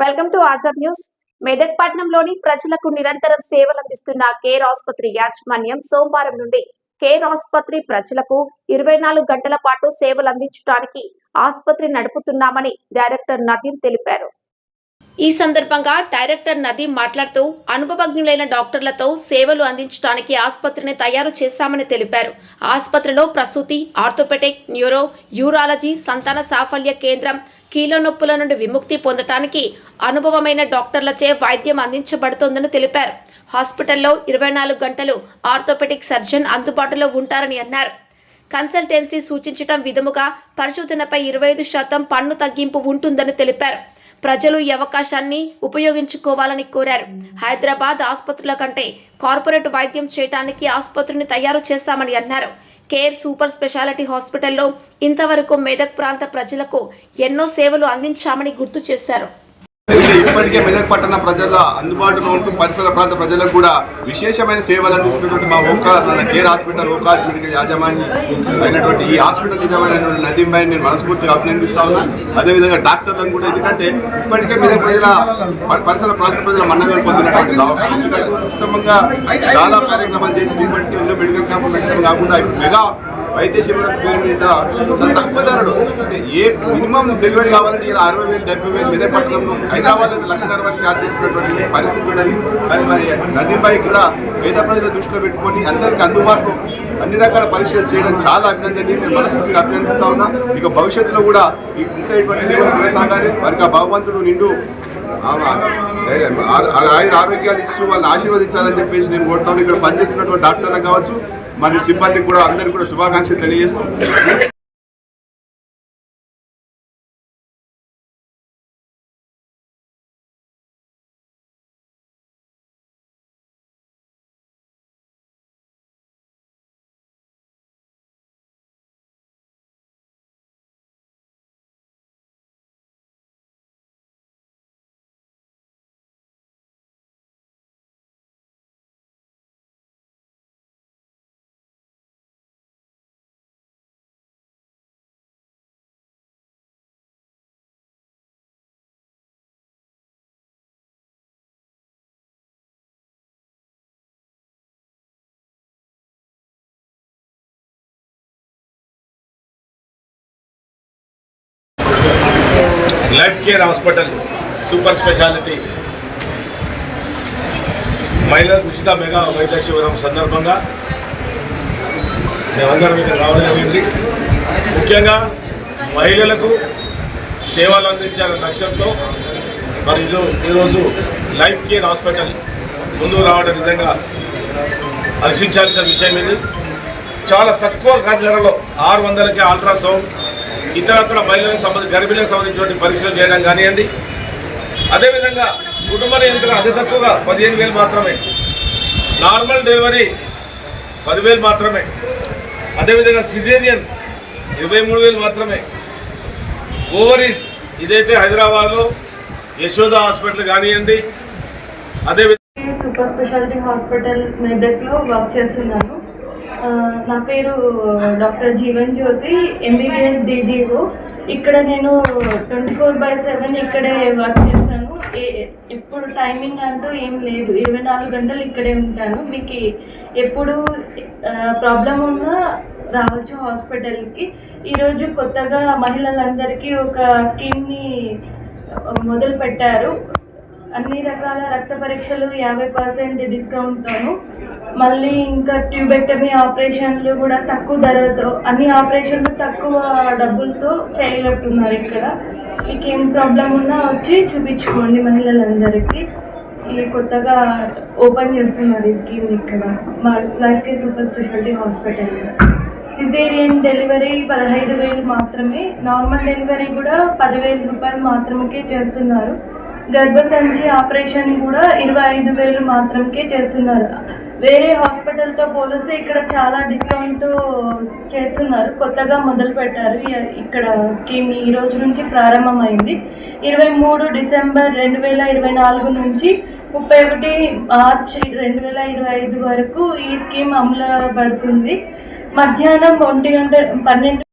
Welcome to Azad news. Medak పట్టణంలోని ప్రజలకు నిరంతరం సేవలు అందిస్తున్న కేర్ ఆసుపత్రి యాజమాన్యం సోమవారం నుండి కేర్ ఆసుపత్రి ప్రజలకు ఇరవై నాలుగు గంటల పాటు సేవలు అందించడానికి ఆసుపత్రి నడుపుతున్నామని డైరెక్టర్ నదీం తెలిపారు. ఈ సందర్భంగా డైరెక్టర్ నదీం మాట్లాడుతూ అనుభవజ్ఞులైన డాక్టర్లతో సేవలు అందించడానికి ఆసుపత్రిని తయారు చేశామని తెలిపారు. ఆసుపత్రిలో ప్రసూతి ఆర్థోపెటిక్ న్యూరో యూరాలజీ సంతాన సాఫల్య కేంద్రం కీలో నొప్పుల నుండి విముక్తి పొందటానికి అనుభవమైన డాక్టర్లచే వైద్యం అందించబడుతోందని తెలిపారు. హాస్పిటల్లో ఇరవై నాలుగు గంటలు ఆర్థోపెటిక్ సర్జన్ అందుబాటులో ఉంటారని అన్నారు. కన్సల్టెన్సీ సూచించటం విధముగా పరిశోధనపై ఇరవై ఐదు శాతం పన్ను తగ్గింపు ఉంటుందని తెలిపారు. ప్రజలు ఈ అవకాశాన్ని ఉపయోగించుకోవాలని కోరారు. హైదరాబాద్ ఆసుపత్రుల కంటే కార్పొరేట్ వైద్యం చేయడానికి ఆసుపత్రిని తయారు చేశామని అన్నారు. కేర్ సూపర్ స్పెషాలిటీ హాస్పిటల్లో ఇంతవరకు మెదక్ ప్రాంత ప్రజలకు ఎన్నో సేవలు అందించామని గుర్తు చేశారు. ఇప్పటికే మెదక్ పట్టణ ప్రజల అందుబాటులో ఉంటూ పరిసర ప్రాంత ప్రజలకు కూడా విశేషమైన సేవలు అందిస్తున్నటువంటి మా ఓకా కేర్ హాస్పిటల్ ఓకా మెడికల్ యాజమాన్యం అయినటువంటి ఈ హాస్పిటల్ యజమాని నదీం భాయ్ నేను మనస్ఫూర్తిగా అభినందిస్తా ఉన్నా. అదేవిధంగా డాక్టర్లను కూడా ఎందుకంటే ఇప్పటికే మెదక్ ప్రజల పరిసర ప్రాంత ప్రజల మన్ననలు పొందినటువంటి దవాఖాన. ఉత్తమంగా చాలా కార్యక్రమాలు చేసి మెడికల్ క్యాంప్ పెట్టడం కాకుండా మెగా వైద్య శిబిరం పేరు మీద తక్కువ ధరలు. ఏ మినిమం డెలివరీ కావాలంటే ఇలా అరవై వేలు డెబ్బై వేలు మెదక్ పట్టణంలో హైదరాబాద్ అయితే లక్షన్నర వరకు ఛార్జ్ చేస్తున్నటువంటి పరిస్థితి ఉండాలి కానీ మరి నదీం కూడా పేద ప్రజల దృష్టిలో పెట్టుకొని అందరికీ అందుబాటులో అన్ని రకాల పరీక్షలు చేయడం చాలా అభినందనీయం. నేను మనస్ఫూర్తిగా అభినందిస్తా ఉన్నా. ఇక భవిష్యత్తులో కూడా ఈ- ఇంకా ఇటువంటి సేవలు కొనసాగాలి. వారికి ఆ భగవంతుడు నిండు ఆమె ఆయుర ఆరోగ్యాలు ఇస్తూ వాళ్ళని ఆశీర్వదించాలని చెప్పేసి నేను కోరుతాను ఇక్కడ పనిచేస్తున్నటువంటి డాక్టర్లకు కావచ్చు మరియు సిబ్బందికి కూడా అందరికీ కూడా శుభాకాంక్షలు తెలియజేస్తూ Life Care hospital super speciality. మహిళలకు ఉచిత మెగా వైద్య శిబిరం సందర్భంగా మేమందరం ఇక్కడ రావడం జరిగింది. ముఖ్యంగా మహిళలకు సేవలు అందించాలనే లక్ష్యంతో మరి ఇది ఈరోజు లైఫ్ కేర్ హాస్పిటల్ ముందుకు రావడం నిజంగా హర్షించాల్సిన విషయం ఇది. చాలా తక్కువ ధరలో ఆరు వందలకే అల్ట్రాసౌండ్ ఇతరత్ర మహిళలకు సంబంధించి గర్భిణులకు సంబంధించినటువంటి పరీక్షలు చేయడం కానివ్వండి. అదేవిధంగా కుటుంబ నియంత్రణ అతి తక్కువగా పదిహేను వేలు మాత్రమే. నార్మల్ డెలివరీ పదివేలు మాత్రమే. అదేవిధంగా సిజేరియన్ ఇరవై మూడు వేలు మాత్రమే. ఓవరీస్ ఇదైతే హైదరాబాద్లో యశోద హాస్పిటల్ కానివ్వండి. అదేవిధంగా సూపర్ స్పెషాలిటీ హాస్పిటల్ మెదక్లో వర్క్ చేస్తున్నాను నా పేరు doctor Jeevan Jyothi MBBS DGO ఇక్కడ నేను ట్వంటీ ఫోర్ బై సెవెన్ ఇక్కడే వర్క్ చేస్తాను ఏ- టైమింగ్ అంటూ ఏం లేదు. ఇరవై నాలుగు గంటలు ఇక్కడే ఉంటాను. మీకు ఎప్పుడు ప్రాబ్లం ఉన్నా రావచ్చు హాస్పిటల్కి. ఈరోజు కొత్తగా మహిళలందరికీ ఒక స్కీమ్ని మొదలు పెట్టారు అన్ని రకాల రక్త పరీక్షలు యాభై పర్సెంట్ డిస్కౌంట్తోను. మళ్ళీ ఇంకా ట్యూబెక్టమీ ఆపరేషన్లు కూడా తక్కువ ధరతో అన్ని ఆపరేషన్లు తక్కువ డబ్బులతో చేయగలుగుతున్నారు ఇక్కడ. మీకు ఏం ప్రాబ్లం ఉన్నా వచ్చి చూపించుకోండి మహిళలందరికీ. ఇది కొత్తగా ఓపెన్ చేస్తున్నారు ఈ స్కీమ్ ఇక్కడ. మా life super speciality hospital. Caesarean delivery పదహైదు వేలు మాత్రమే. నార్మల్ డెలివరీ కూడా పదివేల రూపాయలు మాత్రమే చేస్తున్నారు. గర్భసంచి ఆపరేషన్ కూడా ఇరవై ఐదు వేలు మాత్రమే చేస్తున్నారు. వేరే హాస్పిటల్తో పోలిస్తే ఇక్కడ చాలా డిస్కౌంట్ చేస్తున్నారు. కొత్తగా మొదలు పెట్టారు. ఇక్కడ స్కీమ్ ఈ రోజు నుంచి ప్రారంభమైంది. ఇరవై మూడు డిసెంబర్ రెండు వేల ఇరవై నాలుగు నుంచి ముప్పై ఒకటి మార్చ్ రెండు వేల ఇరవై ఐదు వరకు ఈ స్కీమ్ అమలు పడుతుంది. మధ్యాహ్నం ఒంటి గంట పన్నెండు